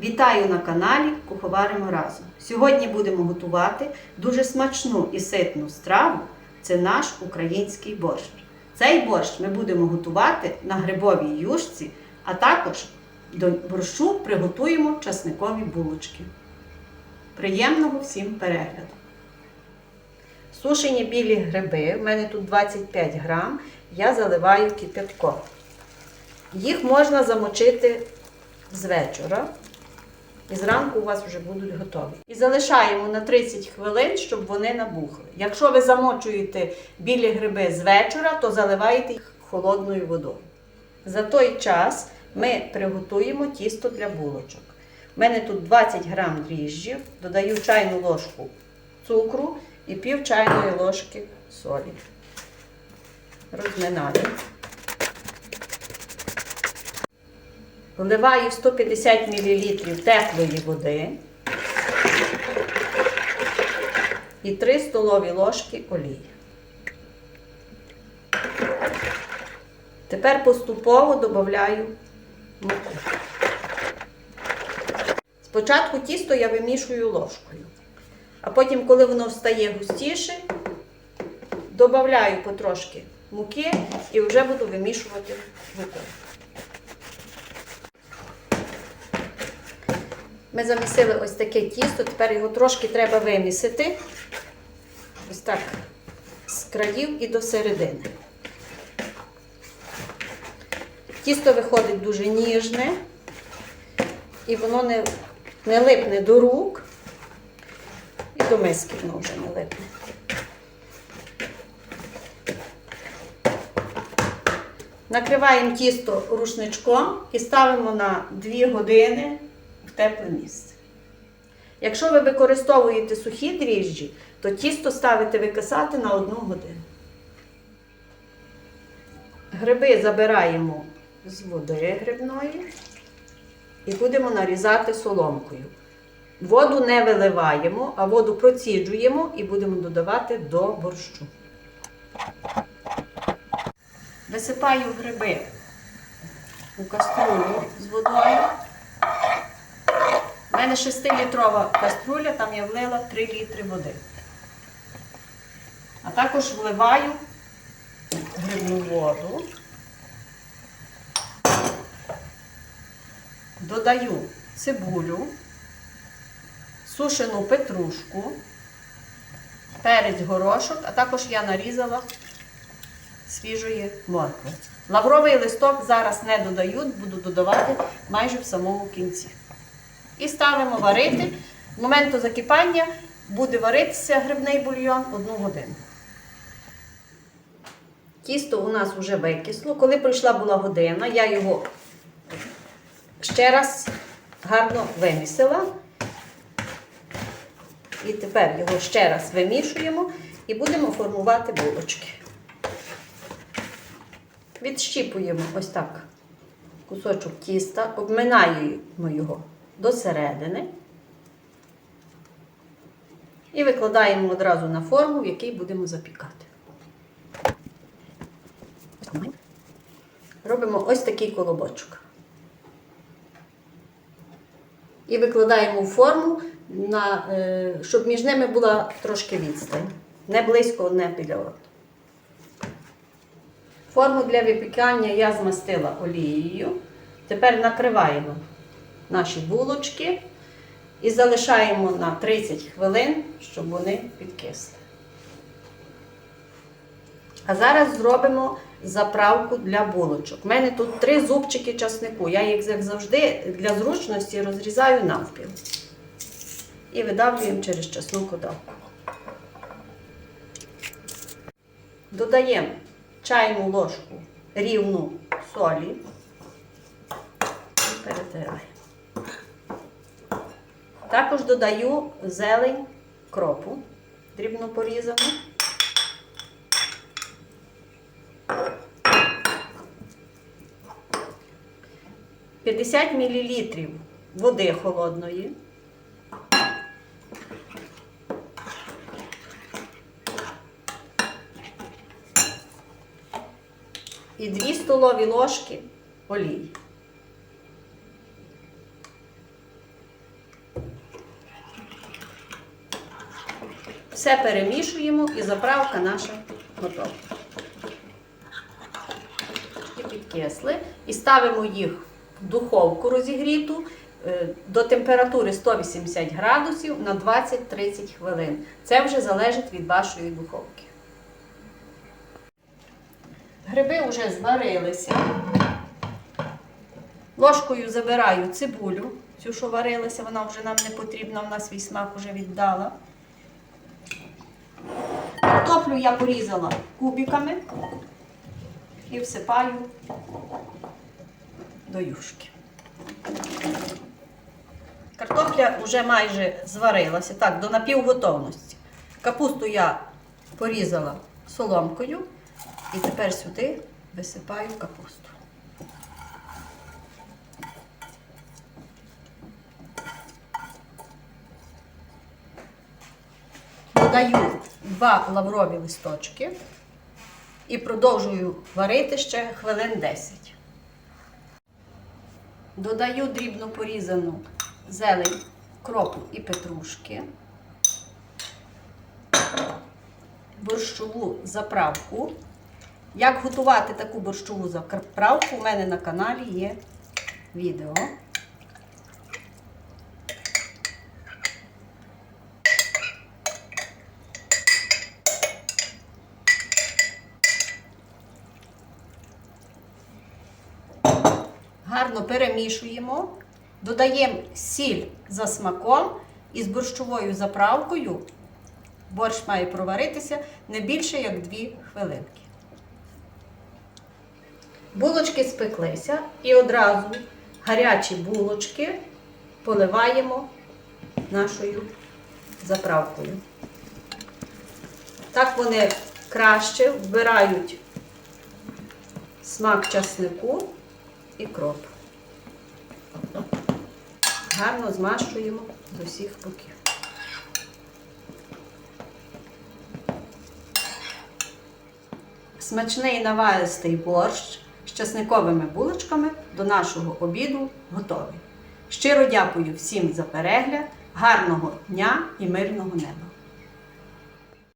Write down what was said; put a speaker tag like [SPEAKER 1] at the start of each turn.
[SPEAKER 1] Вітаю на каналі Куховаримо разом. Сьогодні будемо готувати дуже смачну і ситну страву. Це наш український борщ. Цей борщ ми будемо готувати на грибовій юшці, а також до борщу приготуємо часникові булочки. Приємного всім перегляду! Сушені білі гриби, у мене тут 25 грам, я заливаю кипятком. Їх можна замочити з вечора. І зранку у вас вже будуть готові. І залишаємо на 30 хвилин, щоб вони набухли. Якщо ви замочуєте білі гриби з вечора, то заливаєте їх холодною водою. За той час ми приготуємо тісто для булочок. У мене тут 20 грам дріжджів, додаю чайну ложку цукру і пів чайної ложки солі. Розминаю. Вливаю 150 мл теплої води і 3 столові ложки олії. Тепер поступово додаю муку. Спочатку тісто я вимішую ложкою, а потім, коли воно стає густіше, додаю потрошки муки і вже буду вимішувати рукою. Ми замісили ось таке тісто, тепер його трошки треба вимісити. Ось так з країв і до середини. Тісто виходить дуже ніжне, і воно не, не липне до рук, і до миски воно вже не липне. Накриваємо тісто рушничком і ставимо на 2 години тепле місце. Якщо ви використовуєте сухі дріжджі, то тісто ставите викисати на 1 годину. Гриби забираємо з води грибної і будемо нарізати соломкою. Воду не виливаємо, а воду проціджуємо і будемо додавати до борщу. Висипаю гриби у каструлю з водою. У мене 6-літрова каструля, там я влила 3 літри води. А також вливаю грибну воду, додаю цибулю, сушену петрушку, перець горошок, а також я нарізала свіжої моркви. Лавровий листок зараз не додаю, буду додавати майже в самому кінці. І ставимо варити. З моменту закипання буде варитися грибний бульйон одну годину. Тісто у нас вже викисло. Коли пройшла була година, я його ще раз гарно вимісила. І тепер його ще раз вимішуємо і будемо формувати булочки. Відщіпуємо ось так кусочок тіста, обминаємо його до середини і викладаємо одразу на форму, в якій будемо запікати. Робимо ось такий колобочок. І викладаємо форму, на, е, щоб між ними була трошки відстань. Не близько одне біля одного. Форму для випікання я змастила олією. Тепер накриваємо наші булочки і залишаємо на 30 хвилин, щоб вони підкисли. А зараз зробимо заправку для булочок. У мене тут три зубчики часнику. Я їх, як завжди, для зручності розрізаю навпіл. І видавлюємо через часну кодавку. Додаємо чайну ложку рівну солі. І перетираємо. Також додаю зелень кропу, дрібно порізану. П'ятдесят мл води холодної. І 2 столові ложки олії. Все перемішуємо і заправка наша готова. І підкисли. І ставимо їх в духовку розігріту е, до температури 180 градусів на 20-30 хвилин. Це вже залежить від вашої духовки. Гриби вже зварилися. Ложкою забираю цибулю, цю, що варилася, вона вже нам не потрібна, вона свій смак вже віддала. Картоплю я порізала кубиками і всипаю до юшки. Картопля вже майже зварилася, так, до напівготовності. Капусту я порізала соломкою і тепер сюди висипаю капусту. Додаю два лаврові листочки і продовжую варити ще хвилин 10. Додаю дрібно порізану зелень, кропу і петрушки, борщову заправку. Як готувати таку борщову заправку, у мене на каналі є відео. Гарно перемішуємо, додаємо сіль за смаком і з борщовою заправкою борщ має проваритися не більше як 2 хвилинки. Булочки спеклися і одразу гарячі булочки поливаємо нашою заправкою. Так вони краще вбирають смак часнику і кроп. Гарно змащуємо з усіх боків. Смачний наваристий борщ з часниковими булочками до нашого обіду готовий. Щиро дякую всім за перегляд, гарного дня і мирного неба!